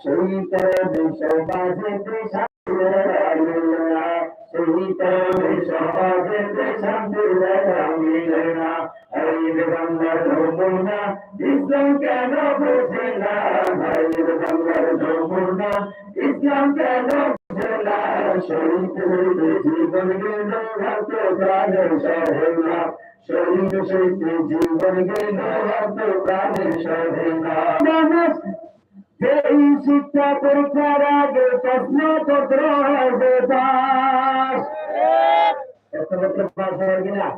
সেই শান্তি মিলে না সেই তরে সবাজেতে শান্তি মিলে না এই বাংলার যমুনা ইসলাম কেন বোঝে না এই বাংলার যমুনা ইসলাম কেন বোঝে না শহীদ জীবন গেল রক্ত প্রাণের সহে না শহীদ জীবন গেল রক্ত প্রাণের সহে এই শিক্ষা পরীক্ষার আগে প্রশ্নপত্র হবে দাস। প্রশ্নপত্র পাস হবে কিনা?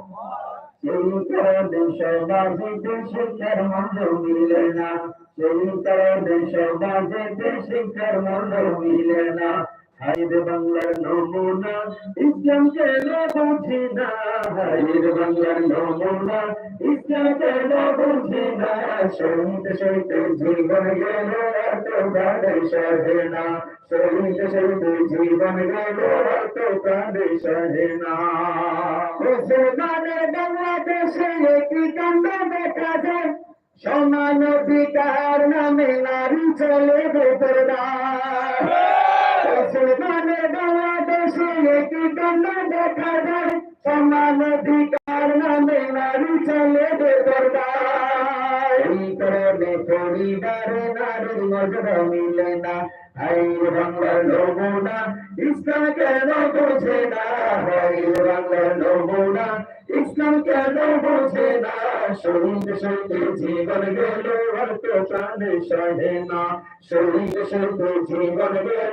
সেই কারণে সমাজে শিক্ষার মূল্য মিলে না। সেই কারণে সমাজে শিক্ষার মূল্য মিলে না। হাইরে বাংলার নমুনা, ইসলাম কেন বুঝি না। হাইরে বাংলার নমুনা, ইসলাম কেন বুঝি না। শহীদ শহীদ জীবন গেল এত কাঁদে সহে না। শহীদ শহীদ জীবন গেল এত কাঁদে সহে না। মুসলমানের বাংলাদেশে একই কাণ্ড দেখা যায়। সমান অধিকার নামে নারী চলে বেপরদার মুসলমানের বাংলাদেশে একই কাণ্ড দেখা যায় সমান অধিকার নামে নারী চলে বেপরদার এই পরিবারে নারীর মর্যাদা মিলে না হাইর বাংলার নমুনা ইসলাম কেন বোঝে না হাইর বাংলার নমুনা ইসলাম কেন বোঝে না শহীদ শহীদ জীবন গেল অর্থ প্রাণে সহে না শহীদ শহীদ জীবন গেল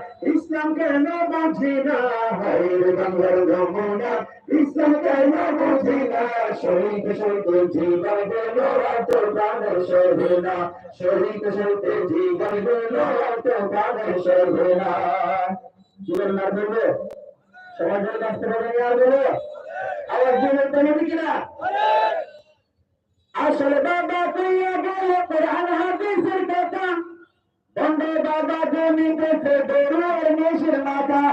ইসলাম কেন বুঝি না হরির বাংলার রমনা ইসলাম কেন বুঝি না শহীদ শহীদ জীবন গেল রাত প্রাণের সহে না শহীদ শহীদ জীবন গেল রাত প্রাণের সহে না জীবন না বলবে সমাজের কাছ আর বলো আওয়াজ দিয়ে বলবে কিনা আসলে বাবা কইয়া গেল কোরআন হাদিসের কথা বন্ধে বাবা তুমি পেছে বেরোর মেশির মাথা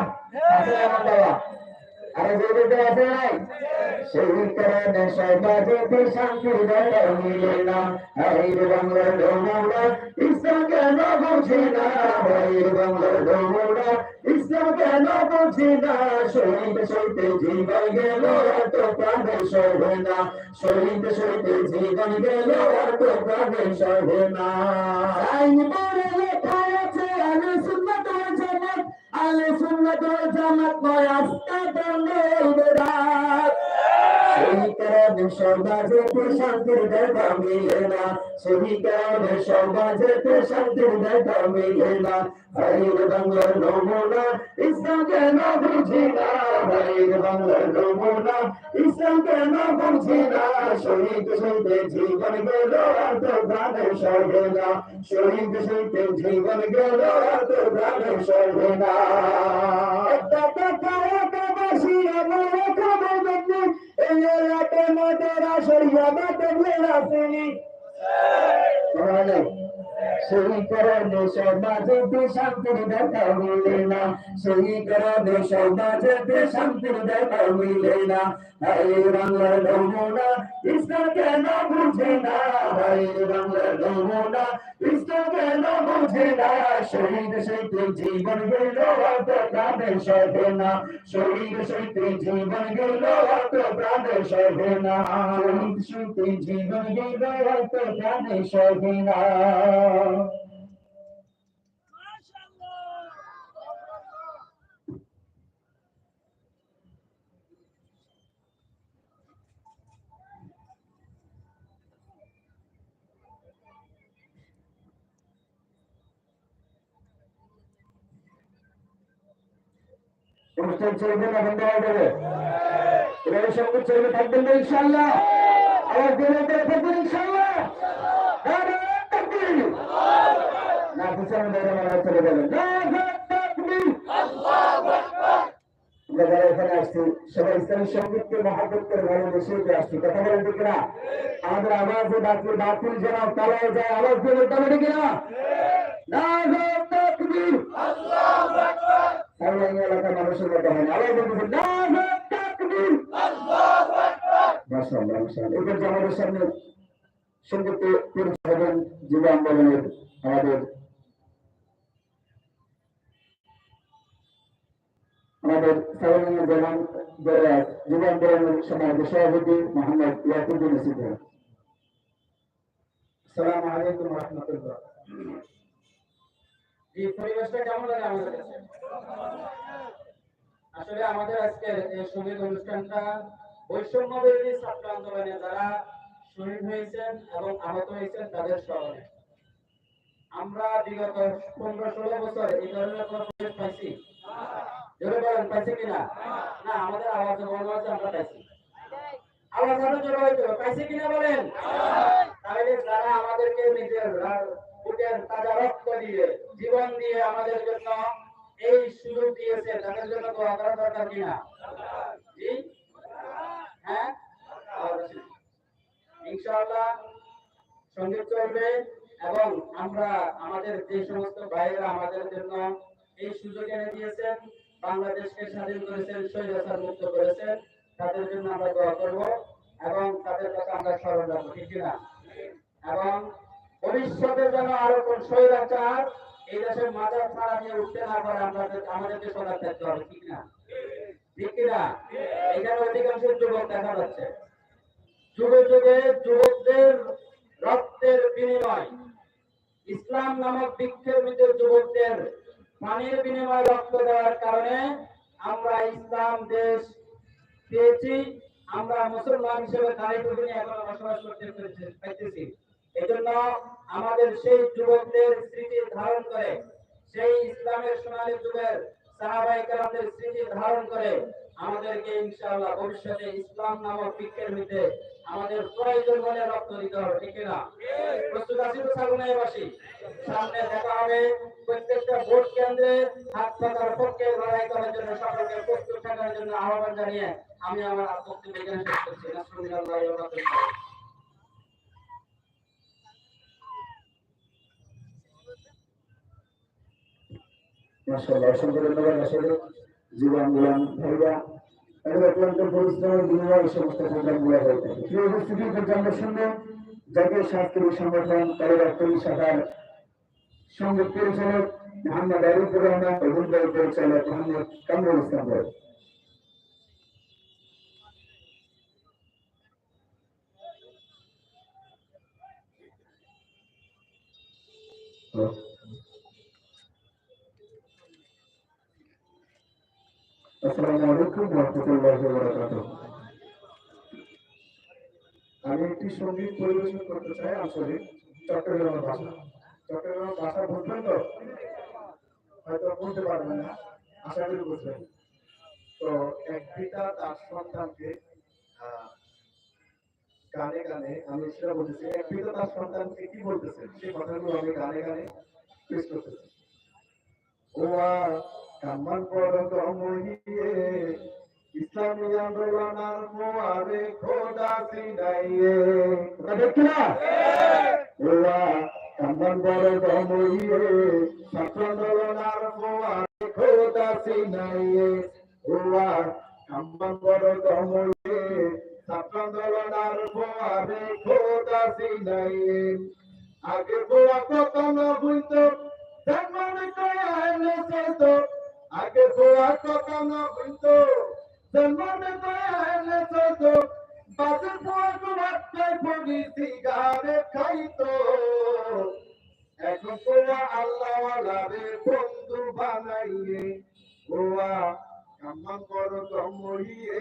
আরে যেদিকে আছে নাই সেই কারণে সমাজে শান্তির দেখা মিলে না। হাইর বাংলার ডোমরা ইসলাম কেন বুঝি না। হাইর বাংলার ডোমরা ইসলাম কেন বুঝি না। শহীদ সইতে জীবন গেল, এত প্রাণে সহে না। শহীদ সইতে জীবন গেল, এত প্রাণে সহে না। আলে সুন্নাত জামাত নয় আস্থা বলে বেদাত। কারণে সমাজেতে শান্তির দেখা মিলে না? কারণে সমাজেতে শান্তির দেখা মিলে না? হাইর বাংলার নমুনা ইসলাম কেন বুঝি না। হাইর বাংলার নমুনা জীবন গেল এত तेरा शरीया में तबले रासनी সেই কারণে সমাজেতে শান্তির দেখা মিলে না। সেই কারণে সমাজেতে শান্তির দেখা মিলে না। হাই বাংলার নমুনা ইসলাম কেন বুঝে না। হাই বাংলার নমুনা ইসলাম কেন বুঝে না। শহীদ শহীদ জীবন গেল অত প্রাণের সহে না। শহীদ শহীদ জীবন গেল অত প্রাণের সহে না। শহীদ শহীদ জীবন গেল অত প্রাণের সহে না। অনুষ্ঠান চলবে না বন্ধ হয়ে এবারে সঙ্গে চলবে থাকবেন ইনশাল্লাহ নারে তাকবীর না পিছনে বেরো মারা চলে আমরা যারা এখানে আসছি সবাই ইসলামী সঙ্গীতকে মহাব্বত করে ভালোবেসে আসছি কথা বলেন ঠিক না আমাদের আওয়াজে বাতিল বাতিল যেন তলায় যায় আমাদের আমাদের সালামিয়া জানান যুব আন্দোলনের সভাপতি মোহাম্মদ আমাদের কাছে? আসলে আমাদের অনুষ্ঠানটা হয়েছেন এবং তাদের আমরা বিগত পনেরো ষোলো বছর এই ধরনের পরিবেশ পাইছি। জোরে বলেন পাইছি কিনা? না, আমাদের আওয়াজে বলা আছে আমরা পাইছি। আওয়াজ আরও জোরে হইতে। পাইছি কিনা বলেন? তাহলে যারা আমাদেরকে নিজের বুকের তাজা রক্ত দিয়ে, জীবন দিয়ে আমাদের জন্য এই সুযোগ দিয়েছে, তাদের জন্য দোয়া করা দরকার কিনা? হ্যাঁ? ইনশাআল্লাহ সংগীত চলবে এবং আমরা, আমাদের যে সমস্ত ভাইয়েরা আমাদের জন্য এই সুযোগ এনে দিয়েছেন বাংলাদেশকে স্বাধীন করেছেন স্বৈরাচার মুক্ত করেছেন, তাদের জন্য আমরা দোয়া করব এবং তাদের কথা আমরা স্মরণ রাখব, ঠিক কিনা? এবং ভবিষ্যতে যেন আরও কোন স্বৈরাচার এই দেশের মাজার ছাড়া নিয়ে উঠতে না পারে, আমাদের আমাদেরকে সজাগ থাকতে হবে, ঠিক না ঠিক কিনা? এখানে অধিকাংশ যুবক দেখা যাচ্ছে। যুগে যুগে যুবকদের রক্তের বিনিময়, ইসলাম নামক বৃক্ষের ভিতরে যুবকদের পানির বিনিময়ে রক্ত দেওয়ার কারণে আমরা ইসলাম দেশ পেয়েছি। আমরা মুসলমান হিসেবে দাঁড়িয়ে এখন বসবাস করতে পেরেছি- পাইতেছি। এই জন্য আমাদের সেই যুবকদের স্মৃতি ধারণ করে, সেই ইসলামের সোনালী যুগের সাহাবাই কালামদের স্মৃতি ধারণ করে আমাদেরকে ইনশাআল্লাহ ভবিষ্যতে ইসলাম নামক বৃক্ষের মধ্যে আমাদের প্রয়োজন মনে রক্ত দিতে হবে, ঠিক না প্রস্তুত আছি তো সাগুনাইবাসী সামনে দেখা হবে প্রত্যেকটা ভোট কেন্দ্রে হাত পাতার পক্ষে লড়াই করার জন্য, সকলকে প্রস্তুত থাকার জন্য আহ্বান জানিয়ে আমি আমার বক্তব্য এখানে শেষ করছি। মাশাআল্লাহ অসংখ্য ধন্যবাদ আসলে যুব আন্দোলন ভাইরা অত্যন্ত পরিশ্রমের বিনিময়ে এই সমস্ত প্রোগ্রামগুলো হয়ে থাকে। প্রিয় উপস্থিতি প্রোগ্রাম শুনবে জাতীয় সাংস্কৃতিক সংগঠন অর্থনী শাখার সংগীত পরিচালক মোহাম্মদ আরিফুর রহমান এবং পরিচালক মোহাম্মদ কামরুল ইসলাম ভাই। আসসালামু আলাইকুম রাহমাতুল্লাহি ওয়া বারাকাতুহু আমি একটি সংগীত পরিবেশন করতে চাই আসলে চট্টগ্রামের ভাষা। চট্টগ্রামের ভাষা বুঝবেন তো? হয়তো বলতে পারবেন না, আশা করি বুঝবেন। তো এক পিতা তার সন্তানকে গানে গানে, আমি সেটা বলতেছি, এক পিতা তার সন্তানকে কি বলতেছে? সেই কথাগুলো আমি গানে গানে পেশ করতেছি। কামান পরত মহিয়ে। ইসলামী আন্দোলন আর মোয়ারে খোদা সিনাইয়ে কথা দেখছি না ওয়া কামান পরত মহিয়ে। ছাত্র আন্দোলন আর মোয়ারে খোদা সিনাইয়ে ওয়া কামান পরত মহিয়ে। ছাত্র আন্দোলন মোয়ারে খোদা সিনাইয়ে আগে বোয়া কত না কত না বুঝতো তেমন কয়ালে চলতো বাজার বোয়া কো ভাতটাই পড়ি সিগারেট খাইতো। এখন বোয়া আল্লাহ বন্ধু বানাইয়ে বোয়া কাম্মান করো তমরিয়ে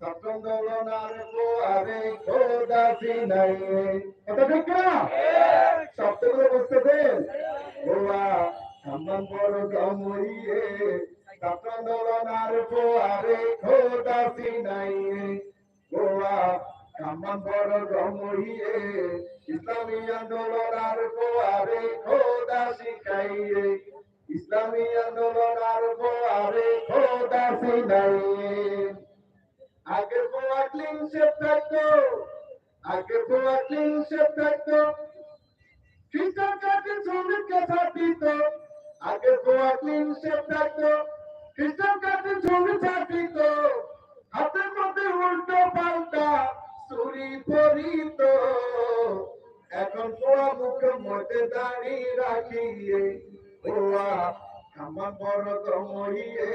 সতন্দলনার বোয়ারে খোদা সিনাইয়ে এটা ঠিক বুঝতেছেন ওয়া কাম্মান বড় গমরিয়ে কাপ্রান্দোলনার পোয়ারে খোদা ইসলামী আন্দোলন আর খোদা শিখাইয়ে ইসলামী আন্দোলন আর খোদা শিখাইয়ে আগে ফোয়া ক্লিন শেপ থাকতো, আগে ফোয়া ক্লিন শেপ থাকতো। ছাড় আগে ফোয়া ক্লিন শেপ থাকতো। শ্রমিক ছাড় দিত হাতের মধ্যে উল্টো পাল্টা চুরি পরিত। এখন পোড়া মুখের মধ্যে দাঁড়িয়ে রাখিয়ে পোয়া আমার বড় কমইয়ে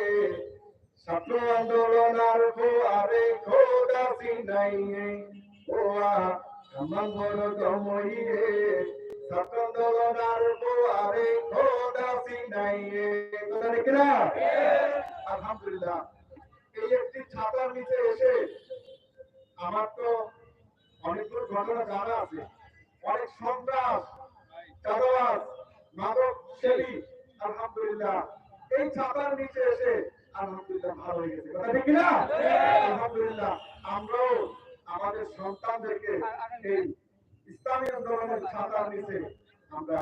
ছাত্র আন্দোলন আর পোয়ারে খোদা সিনাইয়ে পোয়া আমার বড় ছাত্র আন্দোলন খোদা সিনাইয়ে কথা নাকি না আলহামদুলিল্লাহ। এই একটি ছাতার নিচে এসে আমার তো অনেকগুলো ঘটনা জানা আছে। অনেক সন্ত্রাস চাঁদাবাজ মাদক সেবী আলহামদুলিল্লাহ। এই ছাতার নিচে এসে আলহামদুলিল্লাহ ভালো হয়ে গেছে। কথা ঠিক না আলহামদুলিল্লাহ। আমরাও আমাদের সন্তানদেরকে এই ইসলামী আন্দোলনের ছাতার নিচে আমরা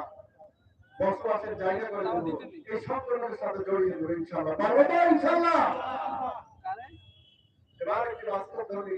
বসবাসের জায়গা করে দেবো। এই সম্পর্কের সাথে জড়িয়ে দেবো ইনশাল্লাহ পারব তো ইনশাআল্লাহ? এবার একটি বাস্তব ধর্মী